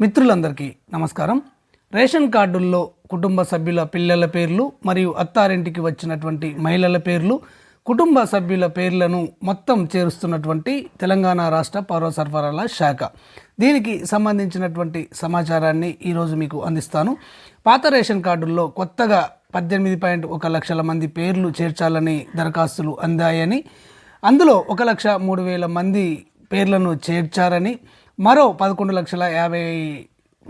మిత్రులందరికీ నమస్కారం. రేషన్ కార్డుల్లో కుటుంబ సభ్యుల పిల్లల పేర్లు మరియు అత్తారింటికి వచ్చినటువంటి మహిళల పేర్లు కుటుంబ సభ్యుల పేర్లను మొత్తం చేరుస్తున్నటువంటి తెలంగాణ రాష్ట్ర పౌర సరఫరాల శాఖ. దీనికి సంబంధించినటువంటి సమాచారాన్ని ఈరోజు మీకు అందిస్తాను. పాత రేషన్ కార్డుల్లో కొత్తగా పద్దెనిమిది పాయింట్ ఒక లక్షల మంది పేర్లు చేర్చాలని దరఖాస్తులు అందాయని అందులో ఒక లక్ష మూడు వేల మంది పేర్లను చేర్చారని మరో పదకొండు లక్షల యాభై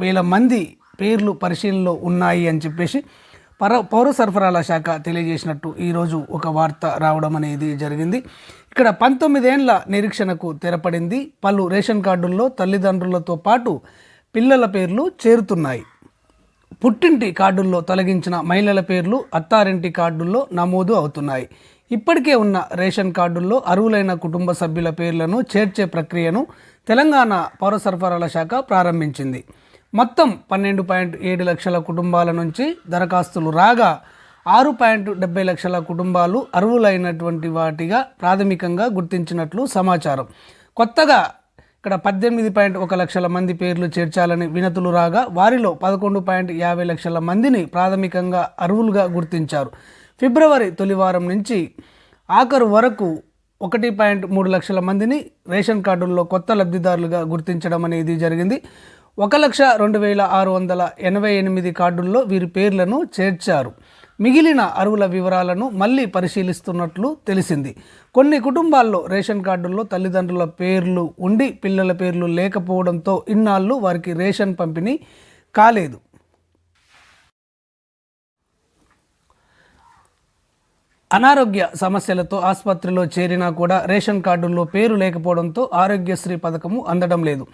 వేల మంది పేర్లు పరిశీలనలో ఉన్నాయి అని చెప్పేసి పర పౌర సరఫరాల శాఖ తెలియజేసినట్టు ఈరోజు ఒక వార్త రావడం అనేది జరిగింది. ఇక్కడ పంతొమ్మిదేండ్ల నిరీక్షణకు తెరపడింది. పలు రేషన్ కార్డుల్లో తల్లిదండ్రులతో పాటు పిల్లల పేర్లు చేరుతున్నాయి. పుట్టింటి కార్డుల్లో తొలగించిన మహిళల పేర్లు అత్తారింటి కార్డుల్లో నమోదు అవుతున్నాయి. ఇప్పటికే ఉన్న రేషన్ కార్డుల్లో అర్హులైన కుటుంబ సభ్యుల పేర్లను చేర్చే ప్రక్రియను తెలంగాణ పౌర సరఫరాల శాఖ ప్రారంభించింది. మొత్తం పన్నెండు పాయింట్ ఏడు లక్షల కుటుంబాల నుంచి దరఖాస్తులు రాగా ఆరు పాయింట్ డెబ్బై లక్షల కుటుంబాలు అర్హులైనటువంటి వాటిగా ప్రాథమికంగా గుర్తించినట్లు సమాచారం. కొత్తగా ఇక్కడ పద్దెనిమిది పాయింట్ ఒక లక్షల మంది పేర్లు చేర్చాలని వినతులు రాగా వారిలో పదకొండు పాయింట్ యాభై లక్షల మందిని ప్రాథమికంగా అర్హులుగా గుర్తించారు. ఫిబ్రవరి తొలివారం నుంచి ఆఖరు వరకు ఒకటి పాయింట్ మూడు లక్షల మందిని రేషన్ కార్డుల్లో కొత్త లబ్ధిదారులుగా గుర్తించడం అనేది జరిగింది. ఒక లక్ష రెండు వేల ఆరు వందల ఎనభై ఎనిమిది కార్డుల్లో వీరి పేర్లను చేర్చారు. మిగిలిన అరువుల వివరాలను మళ్ళీ పరిశీలిస్తున్నట్లు తెలిసింది. కొన్ని కుటుంబాల్లో రేషన్ కార్డుల్లో తల్లిదండ్రుల పేర్లు ఉండి పిల్లల పేర్లు లేకపోవడంతో ఇన్నాళ్ళు వారికి రేషన్ పంపిణీ కాలేదు. అనారోగ్య సమస్యలతో ఆసుపత్రిలో చేరినా కూడా రేషన్ కార్డుల్లో పేరు లేకపోవడంతో ఆరోగ్యశ్రీ పథకము అందడం లేదు.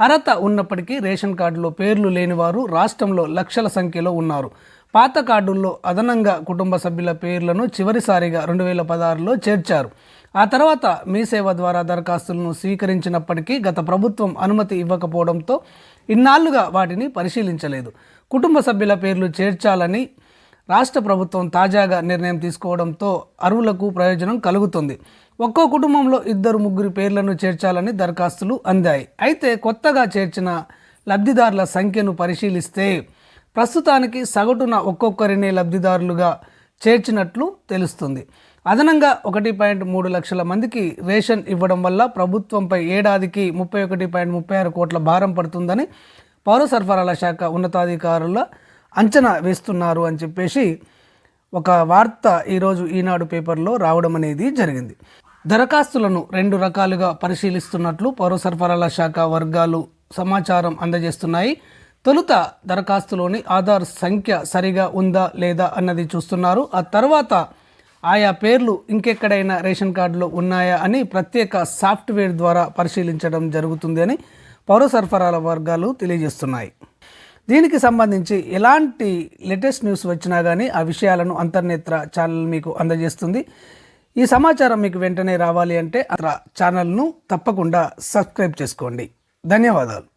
అర్హత ఉన్నప్పటికీ రేషన్ కార్డులో పేర్లు లేనివారు రాష్ట్రంలో లక్షల సంఖ్యలో ఉన్నారు. పాత కార్డుల్లో అదనంగా కుటుంబ సభ్యుల పేర్లను చివరిసారిగా రెండు వేల పదహారులో చేర్చారు. ఆ తర్వాత మీ సేవ ద్వారా దరఖాస్తులను స్వీకరించినప్పటికీ గత ప్రభుత్వం అనుమతి ఇవ్వకపోవడంతో ఇన్నాళ్ళుగా వాటిని పరిశీలించలేదు. కుటుంబ సభ్యుల పేర్లు చేర్చాలని రాష్ట్ర ప్రభుత్వం తాజాగా నిర్ణయం తీసుకోవడంతో అరువులకు ప్రయోజనం కలుగుతుంది. ఒక్కో కుటుంబంలో ఇద్దరు ముగ్గురి పేర్లను చేర్చాలని దరఖాస్తులు అందాయి. అయితే కొత్తగా చేర్చిన లబ్ధిదారుల సంఖ్యను పరిశీలిస్తే ప్రస్తుతానికి సగటున ఒక్కొక్కరినే లబ్ధిదారులుగా చేర్చినట్లు తెలుస్తుంది. అదనంగా ఒకటి పాయింట్ మూడు లక్షల మందికి రేషన్ ఇవ్వడం వల్ల ప్రభుత్వంపై ఏడాదికి ముప్పై ఒకటి పాయింట్ ముప్పై ఆరు కోట్ల భారం పడుతుందని పౌర సరఫరాల శాఖ ఉన్నతాధికారుల అంచనా వేస్తున్నారు అని చెప్పేసి ఒక వార్త ఈరోజు ఈనాడు పేపర్లో రావడం అనేది జరిగింది. దరఖాస్తులను రెండు రకాలుగా పరిశీలిస్తున్నట్లు పౌర సరఫరాల శాఖ వర్గాలు సమాచారం అందజేస్తున్నాయి. తొలుత దరఖాస్తులోని ఆధార్ సంఖ్య సరిగా ఉందా లేదా అన్నది చూస్తున్నారు. ఆ తర్వాత ఆయా పేర్లు ఇంకెక్కడైనా రేషన్ కార్డులో ఉన్నాయా అని ప్రత్యేక సాఫ్ట్వేర్ ద్వారా పరిశీలించడం జరుగుతుంది అని పౌర సరఫరాల వర్గాలు తెలియజేస్తున్నాయి. దీనికి సంబంధించి ఎలాంటి లేటెస్ట్ న్యూస్ వచ్చినా కానీ ఆ విషయాలను అంతర్నేత్ర ఛానల్ మీకు అందజేస్తుంది. ఈ సమాచారం మీకు వెంటనే రావాలి అంటే ఆ ఛానల్ను తప్పకుండా సబ్స్క్రైబ్ చేసుకోండి. ధన్యవాదాలు.